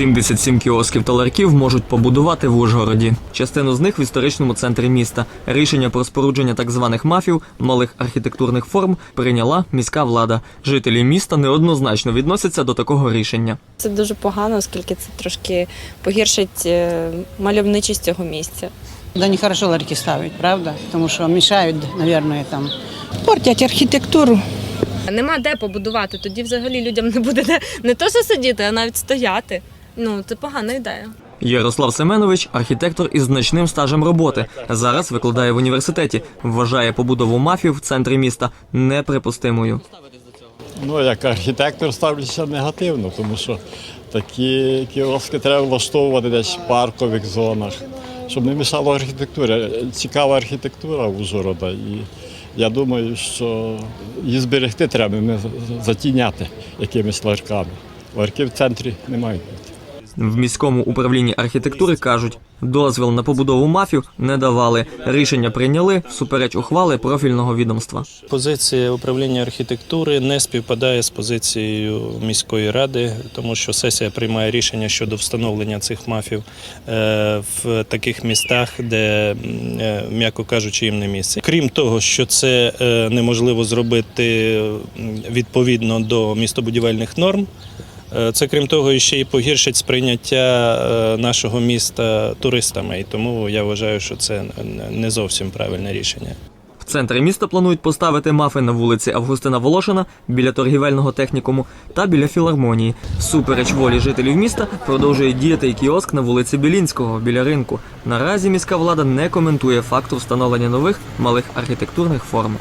77 кіосків та ларьків можуть побудувати в Ужгороді. Частину з них в історичному центрі міста. Рішення про спорудження так званих мафів, малих архітектурних форм, прийняла міська влада. Жителі міста неоднозначно відносяться до такого рішення. Це дуже погано, оскільки це трошки погіршить е, мальовничість цього місця. Да нехорошо ларьки ставить, правда? Тому що мішають, мабуть, там. Портять архітектуру. Нема де побудувати, тоді взагалі людям не буде де не то що сидіти, а навіть стояти. Ну, це погана ідея. Ярослав Семенович архітектор із значним стажем роботи. Зараз викладає в університеті. Вважає побудову мафів в центрі міста неприпустимою. Ну, як архітектор ставлюся негативно, тому що такі кіоски треба влаштовувати десь в паркових зонах, щоб не мішало архітектурі. Цікава архітектура Ужгорода. І я думаю, що її зберегти треба, не затіняти якимись ларками. Ларки в центрі не мають бути. В міському управлінні архітектури кажуть, дозвіл на побудову мафів не давали. Рішення прийняли всупереч ухвали профільного відомства. Позиція управління архітектури не співпадає з позицією міської ради, тому що сесія приймає рішення щодо встановлення цих мафів е, в таких містах, де, е, м'яко кажучи, їм не місце. Крім того, що це е, неможливо зробити відповідно до містобудівельних норм. Е, Це крім того, ще й погіршить сприйняття е, нашого міста туристами, і тому я вважаю, що це не зовсім правильне рішення. В центрі міста планують поставити мафи на вулиці Августина Волошина біля торгівельного технікуму та біля філармонії. Всупереч волі жителів міста продовжує діяти і кіоск на вулиці Білінського біля ринку. Наразі міська влада не коментує факту встановлення нових малих архітектурних форм.